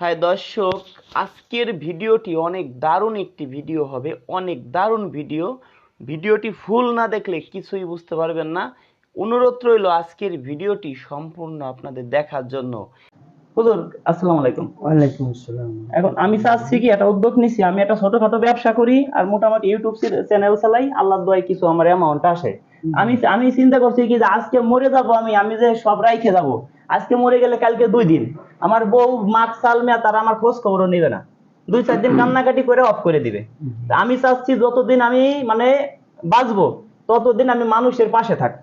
হ্যাঁ দর্শক আজকের ভিডিওটি অনেক দারুণ একটি ভিডিও হবে অনেক দারুণ ভিডিও। ভিডিওটি ফুল না দেখলে কিছুই বুঝতে পারবেন না। অনুরোধ রইল আজকের ভিডিওটি সম্পূর্ণ আপনাদের দেখার জন্য। হুজুর আসসালামু আলাইকুম। ওয়ালাইকুম আসসালাম। এখন আমি চাচ্ছি কি একটা উদ্যোগ নিছি আমি একটা ছোটখাটো ব্যবসা করি আর মোটামুটি ইউটিউব চ্যানেল চালাই আল্লাহর দোয়ায় কিছু আমার অ্যামাউন্ট আসে। আমি আমি চিন্তা করছি কি যে আজকে মরে যাব আমি আমি যে সব রাইখে যাব। আজকে মরে গেলে কালকে দুই দিন। আমার বউ মাছ চাল মেয়া তারা আমার খোঁজ খবরও নেবে না। দুই চার দিন কান্নাকাটি করে অফ করে দিবে। আমি চাচ্ছি যতদিন আমি মানে বাঁচবো ততদিন আমি মানুষের পাশে থাকব।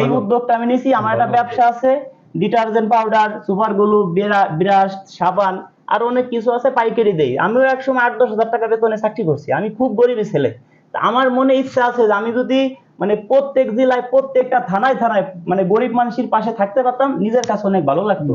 এই উদ্যোগটা আমি নিছি। আমার একটা ব্যবসা আছে detergent powder super glue brush সাবান আর অনেক কিছু আছে পাইকারি দেই। আমিও একসময় আট দশ হাজার টাকা বেতনে চাকরি করছি। আমি খুব গরিবী ছেলে। তা আমার মনে ইচ্ছা আছে যে আমি যদি মানে প্রত্যেক জেলায় প্রত্যেকটা থানায় থানায় মানে গরিব মানুষের পাশে থাকতে পারতাম নিজের কাছে অনেক ভালো লাগতো।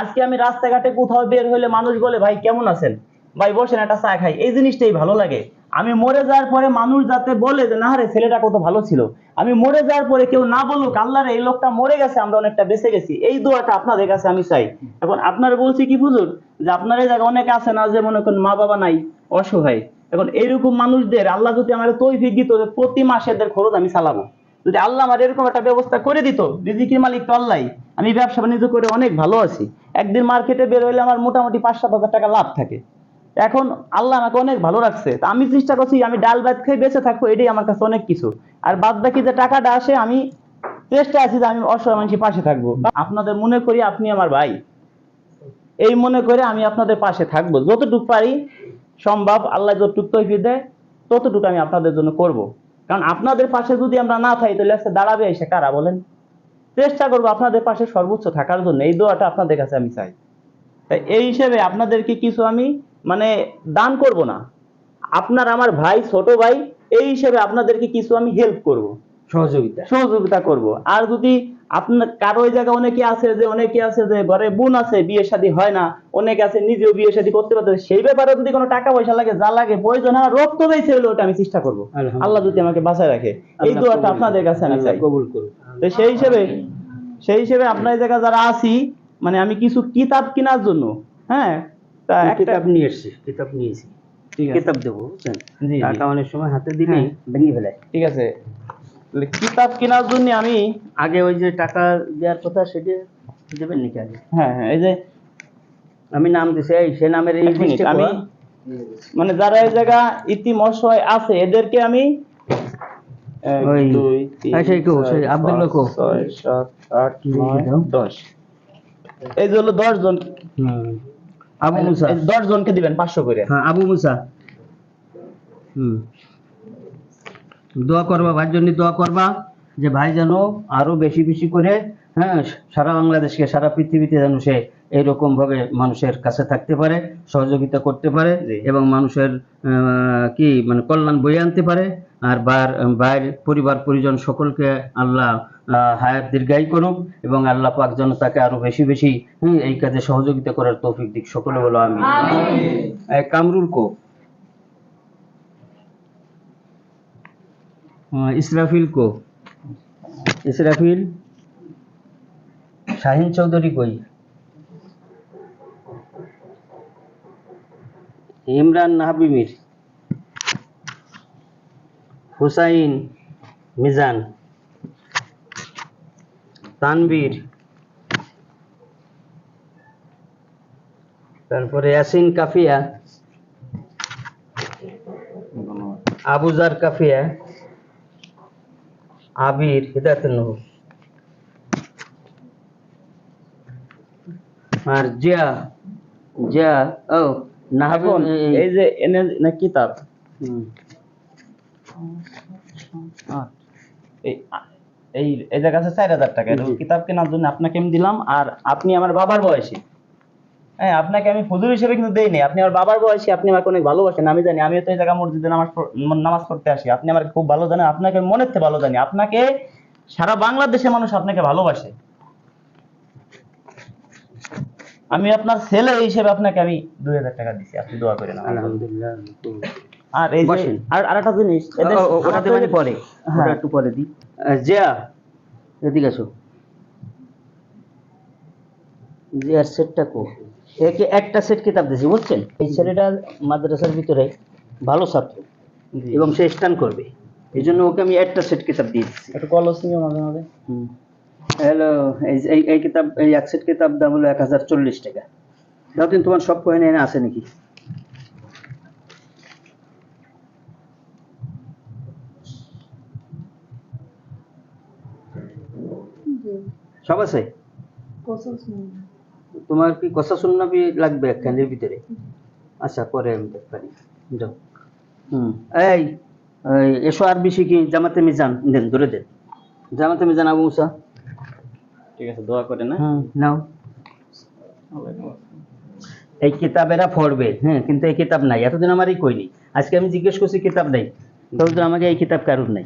আজকে আমি রাস্তাঘাটে কোথাও বের হলে মানুষ বলে ভাই কেমন আছেন? ভাই বসেন একটা চা খাই। এই জিনিসটাই ভালো লাগে। আমি মরে যাওয়ার পরে মানুষ যাতে বলে যে না রে ছেলেটা কত ভালো ছিল। আমি মরে যাওয়ার পরে কেউ না বলুক আল্লাহ রে এই লোকটা মরে গেছে আমরা অনেকটা বেঁচে গেছি। এই দোয়াটা আপনাদের কাছে আমি চাই। এখন আপনারা বলছি কি বুঝুন যে আপনার এই জায়গায় অনেকে আছে না যে মনে করেন মা বাবা নাই অসহায়। এখন এইরকম মানুষদের আল্লাহ যদি আমার তৈফিক দিত প্রতি মাসে এদের খরচ আমি চালাবো। যদি আল্লাহ আমার এরকম একটা ব্যবস্থা করে দিত, রিজিকের মালিক তো আল্লাহ আমি ব্যবসা বাণিজ্য করে অনেক ভালো আছি। একদিন মার্কেটে বের হইলে আমার মোটামুটি পাঁচ সাত হাজার টাকা লাভ থাকে। এখন আল্লাহ আমাকে অনেক ভালো রাখছে। তা আমি চেষ্টা করছি আমি ডাল ভাত খেয়ে বেঁচে থাকব, এটাই আমার কাছে অনেক কিছু। আর বাদ বাকি যে টাকাটা আসে, আমি চেষ্টা আছি যে আমি অসহায় মানুষের পাশে থাকব। আপনাদের মনে করি আপনি আমার ভাই। এই মনে করে আমি আপনাদের পাশে থাকব। যতটুকু পারি সম্ভব আল্লাহ যতটুকু তৈফি দেয় ততটুকু আমি আপনাদের জন্য করব। কারণ আপনাদের পাশে যদি আমরা না থাকি তাহলে আজকে দাঁড়াবে এসে কারা বলেন? চেষ্টা করব আপনাদের পাশে সর্বোচ্চ থাকার জন্য। এই দোয়াটা আপনাদের কাছে আমি চাই। তাই এই হিসেবে আপনাদেরকে কিছু আমি মানে দান করব না। আপনার আমার ভাই ছোট ভাই এই হিসেবে আপনাদেরকে কিছু আমি হেল্প করব। সহযোগিতা। সহযোগিতা করব। আর যদি আপনার কারও ওই জায়গায় অনেকে আছে যে অনেকে আছে যে ঘরে বোন আছে বিয়ে শাদী হয় না অনেকে আছে নিজেও বিয়ে শাদী করতে পারতে সেই ব্যাপারে যদি কোনো টাকা পয়সা লাগে যা লাগে প্রয়োজন হয় রক্ত দিয়েছে হলে ওটা আমি চেষ্টা করব। আল্লাহ যদি আমাকে বাঁচায় রাখে। এই দোয়াটা আপনাদের কাছে আমি চাই। কবুল করুন তো সেই হিসেবে সেই হিসেবে আপনার এই জায়গায় যারা আছি মানে আমি কিছু কিতাব কেনার জন্য হ্যাঁ? তা কিতাব নিয়ে এসেছি কিতাব নিয়েছি ঠিক আছে। কিতাব দেবো। টাকা অনেক সময় হাতে দিলে হ্যাঁ। ভেঙে ফেলে ঠিক আছে। কিতাব কেনার জন্য আমি আগে ওই যে টাকা দেওয়ার কথা সেটা দেবেন নাকি আগে? হ্যাঁ হ্যাঁ এই যে আমি নাম দিছি এই সে নামের এই আমি মানে যারা এই জায়গা ইতিমশয় আছে এদেরকে আমি আচ্ছা, এই হলো দশ জন। আবু মুসা। দশ জনকে দিবেন পাঁচশো করে। হ্যাঁ আবু মুসা। হুম। দোয়া করবা ভাইয়ের জন্য দোয়া করবা যে ভাই যেন আরও বেশি বেশি করে হ্যাঁ সারা বাংলাদেশকে সারা পৃথিবীতে যেন সে এইরকম ভাবে মানুষের কাছে থাকতে পারে সহযোগিতা করতে পারে এবং মানুষের আহ, কি মানে কল্যাণ বয়ে আনতে পারে। আর বার বাইর পরিবার পরিজন সকলকে আল্লাহ আহ, হায়াত দীর্ঘায়ী করুক এবং আল্লাহ পাক যেন তাকে আরও বেশি বেশি হুম, এই কাজে সহযোগিতা করার তৌফিক দিক। সকলে বলো আমি কামরুল কো? ইসরাফিল কো ইসরাফিল? শাহিন চৌধুরী কই? ইমরান হাবিমির হুসাইন মিজান। তানবীর তারপরে ইয়াসিন কাফিয়া। আবুজার কাফিয়া। আবির হিদায়তুন নূর আর জিয়া জিয়া ও নাহাবুল এই যে এনে না কিতাব। এই এই এই জায়গা আছে চার হাজার টাকা। এটা কিতাব কেনার জন্য আপনাকে আমি দিলাম আর আপনি আমার বাবার বয়সী। হ্যাঁ আপনাকে আমি হুজুর হিসেবে কিন্তু দেইনি আপনি আমার বাবার বয়সী আপনি আমাকে অনেক ভালোবাসেন আমি জানি। আমিও তো এই জায়গা মসজিদে নামাজ নামাজ পড়তে আসি। আপনি আমাকে খুব ভালো জানেন আপনাকে মনের থেকে ভালো জানি। আপনাকে সারা বাংলাদেশের মানুষ আপনাকে ভালোবাসে। আমি আপনার ছেলে হিসেবে আপনাকে আমি দুই হাজার টাকা দিচ্ছি আপনি দোয়া করে না আলহামদুলিল্লাহ আর এই যে আর আরেকটা জিনিস ওটা দেবেন পরে। হ্যাঁ। ওটা একটু পরে দিই। জিয়া এদিকে আসো। জিয়ার সেটটা কো। একে একটা সেট কিতাব দিয়েছি বুঝছেন? এই ছেলেটা মাদ্রাসার ভিতরে ভালো ছাত্র এবং সে স্টান করবে। এই জন্য ওকে আমি একটা সেট কিতাব দিয়ে দিচ্ছি। একটু কলস নিও মাঝে মাঝে। হ্যালো এই এই এই কিতাব এই এক সেট কিতাব দাম হলো এক হাজার চল্লিশ টাকা। দাও তুমি তোমার সব কয়েন এনে আছে নাকি? সব আছে? তোমার কি কষা সুন্নাবি লাগবে একখানের ভিতরে? আচ্ছা পরে আমি পারি। যাও। হুম। এই এসো আর বেশি কি জামাতে মিজান দেন ধরে দেন। জামাতে মিজান আবু মুসা। ঠিক আছে দোয়া করে না হুম নাও। এই কিতাবেরা পড়বে হ্যাঁ কিন্তু এই কিতাব নাই। এতদিন আমারই কইনি। আজকে আমি জিজ্ঞেস করছি কিতাব নাই। তখন আমাকে এই কিতাব কারুর নাই?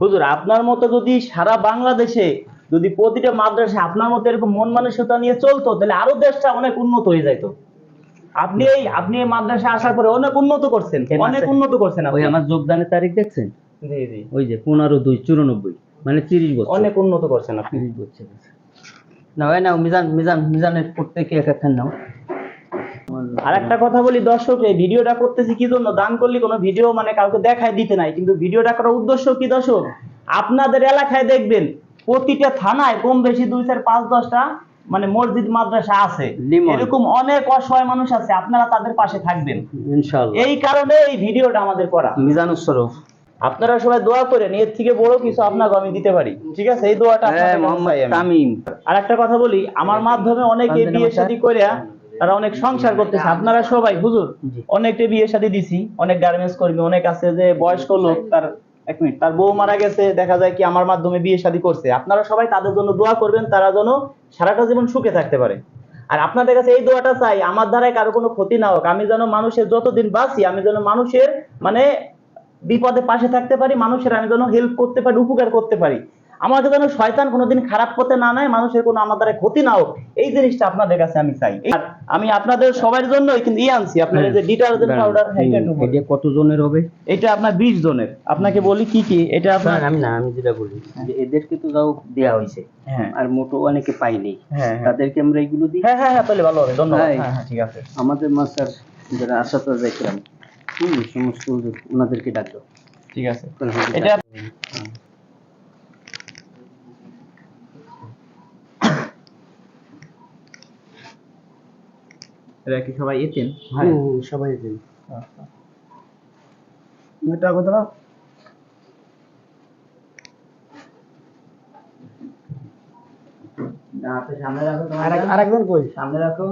হুজুর আপনার মতো যদি সারা বাংলাদেশে যদি প্রতিটা মাদ্রাসা আপনার মতো এরকম মন মানসিকতা নিয়ে চলতো তাহলে আরও দেশটা অনেক উন্নত হয়ে যেত আপনি এই আপনি এই মাদ্রাসা আসার পরে অনেক উন্নত করছেন অনেক উন্নত করছেন আপনি। ওই আমার যোগদানের তারিখ দেখছেন? জি জি। ওই যে পনেরো দুই চুরানব্বই মানে তিরিশ বছর। অনেক উন্নত করছেন আপনি। তিরিশ বছর না ওই নাও মিজান মিজান মিজানের প্রত্যেকে এক একখান নাও আর একটা কথা বলি দর্শক এই ভিডিওটা করতেছি কি জন্য? দান করলে কোনো ভিডিও মানে কাউকে দেখায় দিতে নাই কিন্তু ভিডিওটা করার উদ্দেশ্য কি দর্শক? আপনাদের এলাকায় দেখবেন প্রতিটা থানায় কম বেশি দুই চার পাঁচ দশটা মানে মসজিদ মাদ্রাসা আছে। এরকম অনেক অসহায় মানুষ আছে আপনারা তাদের পাশে থাকবেন। এই কারণে এই ভিডিওটা আমাদের করা। মিজানুর শরফ। আপনারা সবাই দোয়া করেন এর থেকে বড় কিছু আপনাকে আমি দিতে পারি। ঠিক আছে? এই দোয়াটা হ্যাঁ মোহাম্মদ তামিম। আর একটা কথা বলি আমার মাধ্যমে অনেকে বিয়ে। শাদী করে তারা অনেক সংসার করতেছে। আপনারা সবাই হুজুর। অনেকটা বিয়ে শাদী দিছি অনেক গার্মেন্টস কর্মী অনেক আছে যে বয়স্ক লোক তার এক মিনিট। তার বউ মারা গেছে, দেখা যায় কি আমার মাধ্যমে বিয়ে শাদী করছে। আপনারা সবাই তাদের জন্য দোয়া করবেন, তারা যেন সারাটা জীবন সুখে থাকতে পারে। আর আপনাদের কাছে এই দোয়াটা চাই, আমার দ্বারায় কারও কোনো ক্ষতি না হোক। আমি যেন মানুষের যতদিন বাঁচি, আমি যেন মানুষের মানে বিপদে পাশে থাকতে পারি, মানুষের আমি যেন হেল্প করতে পারি, উপকার করতে পারি। আমাকে যেন শয়তান কোনোদিন খারাপ পথে না নেয় মানুষের কোনো আমার দ্বারা ক্ষতি না হোক এই জিনিসটা আপনাদের কাছে আমি চাই। আর আমি আপনাদের সবার জন্য কিন্তু ই আনছি আপনার যে ডিটারজেন্ট পাউডার এটা কত জনের হবে? এটা আপনার বিশ জনের। আপনাকে বলি কি কি এটা আপনার আমি না আমি যেটা বলি যে এদেরকে তো তাও দেওয়া হয়েছে হ্যাঁ। আর মোটো অনেকে পাইনি হ্যাঁ হ্যাঁ। তাদেরকে আমরা এগুলো দিই? হ্যাঁ হ্যাঁ হ্যাঁ তাহলে ভালো হবে ধন্যবাদ। হ্যাঁ। হ্যাঁ হ্যাঁ ঠিক আছে। আমাদের মাস্টার যারা আশাতে দেখলাম হুম সমস্ত ওনাদেরকে ডাকলো। ঠিক আছে। এটা এরা কি সবাই এতেন হ্যাঁ। সবাই এটা সামনে রাখো আরেকজন কই? সামনে রাখো।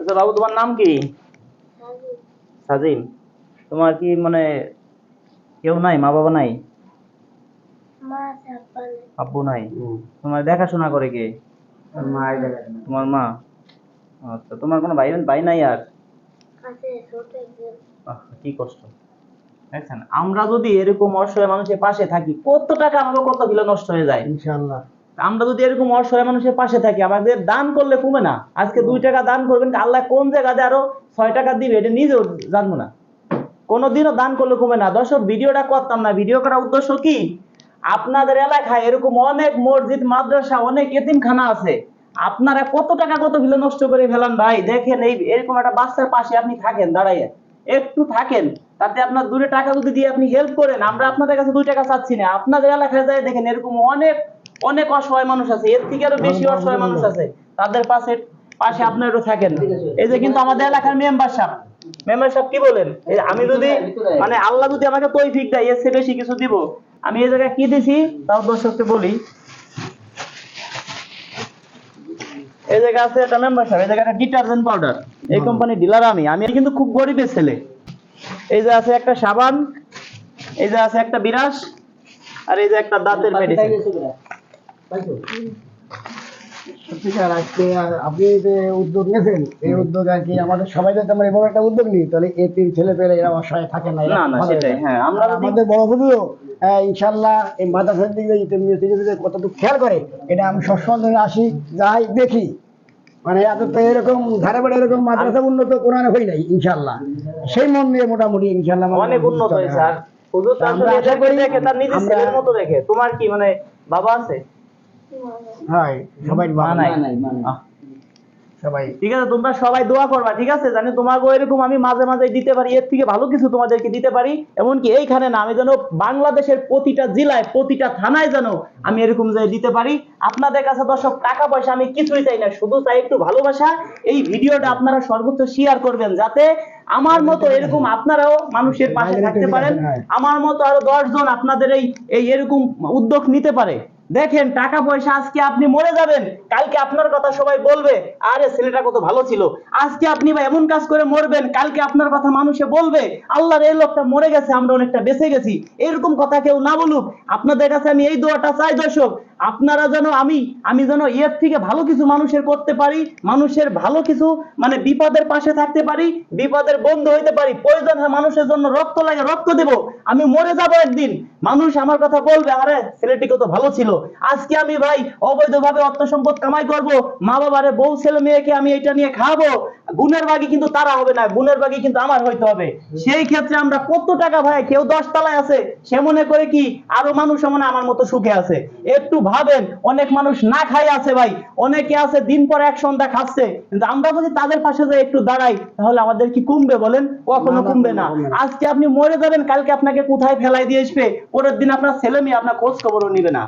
আচ্ছা বাবু তোমার নাম কি? সাজিম। তোমার কি মানে কেউ নাই? মা বাবা নাই? আব্বু নাই। তোমার দেখাশোনা করে কে? তোমার মা আচ্ছা তোমার কোনো ভাই ভাই নাই আর? কি কষ্ট। দেখছেন আমরা যদি এরকম অসহায় মানুষের পাশে থাকি কত টাকা আমাকে কত কিলো নষ্ট হয়ে যায়? ইনশাআল্লাহ। আমরা যদি এরকম অসহায় মানুষের পাশে থাকি আমাদের দান করলে কমে না? আজকে দুই টাকা দান করবেন আল্লাহ কোন জায়গাতে আরও ছয় টাকা দিবে এটা নিজেও জানব না। কোনোদিনও দান করলে কমে না। দর্শক ভিডিওটা করতাম না। ভিডিও করার উদ্দেশ্য কি? আপনাদের এলাকায় এরকম অনেক মসজিদ, মাদ্রাসা, অনেক এতিমখানা আছে। আপনারা কত টাকা কত কিলো নষ্ট করে ফেলান ভাই? দেখেন এই এরকম একটা বাচ্চার পাশে আপনি থাকেন, দাঁড়াইয়ে। একটু থাকেন, তাতে আপনার দূরে টাকা যদি দিয়ে আপনি হেল্প করেন, আমরা আপনাদের কাছে দুই টাকা চাচ্ছি না। আপনাদের এলাকায় যায় দেখেন এরকম অনেক অনেক অসহায় মানুষ আছে। এর থেকে আরও বেশি অসহায় মানুষ আছে। তাদের পাশে পাশে আপনারও থাকেন। এই যে কিন্তু আমাদের এলাকার মেম্বার সাহেব মেম্বার সাহেব কি বলেন? আমি যদি মানে আল্লাহ যদি আমাকে তৌফিক দেয়, এর চেয়ে বেশি কিছু দিব। আমি এই জায়গায় কি দিছি তাও দর্শককে বলি। এই জায়গা আছে একটা মেম্বার সাহেব এই জায়গাটা ডিটারজেন্ট পাউডার এই কোম্পানি ডিলার আমি। আমি কিন্তু খুব গরিবের ছেলে। এই যে আছে একটা সাবান এই যে আছে একটা বিরাস আর এই যে একটা দাঁতের মেডিসিন সত্যিকার আজকে আপনি যে উদ্যোগ নিয়েছেন এই উদ্যোগ আর কি আমাদের সবাই যদি আমরা এভাবে একটা উদ্যোগ নিই তাহলে এই ছেলে পেলে এরা অসহায় থাকে না না না সেটাই হ্যাঁ আমরা আমাদের বড় হুজুরও ইনশাল্লাহ এই মাদ্রাসার দিকে ইতিমধ্যে কতটুকু খেয়াল করে এটা আমি সবসময় ধরে আসি যাই দেখি। মানে এত তো এরকম ধারে বাড়ে এরকম মাদ্রাসা উন্নত কোরআনে হই নাই ইনশাল্লাহ সেই মন নিয়ে মোটামুটি ইনশাল্লাহ অনেক উন্নত হয়েছে আর হ্যাঁ। হুজুর তার নিজের ছেলের মতো দেখে। তোমার কি মানে বাবা আছে? হয় সবাই মা নাই। সবাই। ঠিক আছে তোমরা সবাই দোয়া করবা ঠিক আছে? জানি তোমাকে এরকম আমি মাঝে মাঝে দিতে পারি এর থেকে ভালো কিছু তোমাদেরকে দিতে পারি। এমনকি এইখানে না আমি যেন বাংলাদেশের প্রতিটা জেলায় প্রতিটা থানায় যেন আমি এরকম যে দিতে পারি। আপনাদের কাছে দর্শক টাকা পয়সা আমি কিছুই চাই না শুধু চাই একটু ভালোবাসা। এই ভিডিওটা আপনারা সর্বোচ্চ শেয়ার করবেন যাতে আমার মতো এরকম আপনারাও মানুষের পাশে থাকতে পারেন। আমার মতো আরও দশ জন আপনাদের এই এই এরকম উদ্যোগ নিতে পারে। দেখেন টাকা পয়সা আজকে আপনি মরে যাবেন। কালকে আপনার কথা সবাই বলবে, আরে ছেলেটা কত ভালো ছিল। আজকে আপনি বা এমন কাজ করে মরবেন, কালকে আপনার কথা মানুষে বলবে, আল্লাহর এই লোকটা মরে গেছে, আমরা অনেকটা বেঁচে গেছি। এরকম কথা কেউ না বলুক। আপনাদের কাছে আমি এই দোয়াটা চাই, দর্শক আপনারা যেন আমি আমি যেন এর থেকে ভালো কিছু মানুষের করতে পারি, মানুষের ভালো কিছু মানে বিপদের পাশে থাকতে পারি, বিপদের বন্ধু হইতে পারি, প্রয়োজন হয় মানুষের জন্য রক্ত লাগে, রক্ত দেব। আমি মরে যাব একদিন। মানুষ আমার কথা বলবে, আরে ছেলেটি কত ভালো ছিল। আজকে আমি ভাই অবৈধভাবে অর্থ সম্পদ কামাই করব মা বাবারে বউ ছেলে মেয়েকে আমি এটা নিয়ে খাব গুণের বাগি কিন্তু তারা হবে না গুণের বাগি কিন্তু আমার হইতে হবে। সেই ক্ষেত্রে আমরা কত টাকা ভাই কেউ দশ তলায় আছে সে মনে করে কি আরও মানুষ মনে আমার মতো সুখে আছে। একটু ভাবেন অনেক মানুষ না খাই আছে ভাই অনেকে আছে দিন পর এক সন্ধ্যা খাচ্ছে কিন্তু আমরা যদি তাদের পাশে যে একটু দাঁড়াই তাহলে আমাদের কি কমবে বলেন? কখনো কমবে না। আজকে আপনি মরে যাবেন কালকে আপনাকে কোথায় ফেলাই দিয়ে আসবে? পরের দিন আপনার ছেলে মেয়ে আপনার খোঁজ খবরও নিবে না।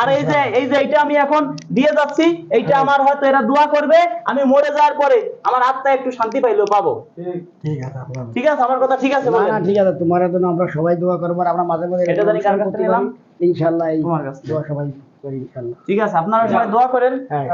আর এই যে এই যে এটা আমি এখন দিয়ে যাচ্ছি এইটা আমার হয়তো এরা দোয়া করবে আমি মরে যাওয়ার পরে আমার আত্মা একটু শান্তি পাইলো পাবো। ঠিক আছে ঠিক আছে আমার কথা ঠিক আছে না না ঠিক আছে তোমার জন্য আমরা সবাই দোয়া করব আর আমরা মাঝে মাঝে এটা জানি কার কাছে নিলাম? ইনশাল্লাহ এই তোমার কাছে দোয়া সবাই করি ইনশাআল্লাহ। ঠিক আছে আপনারা সবাই দোয়া করেন। হ্যাঁ।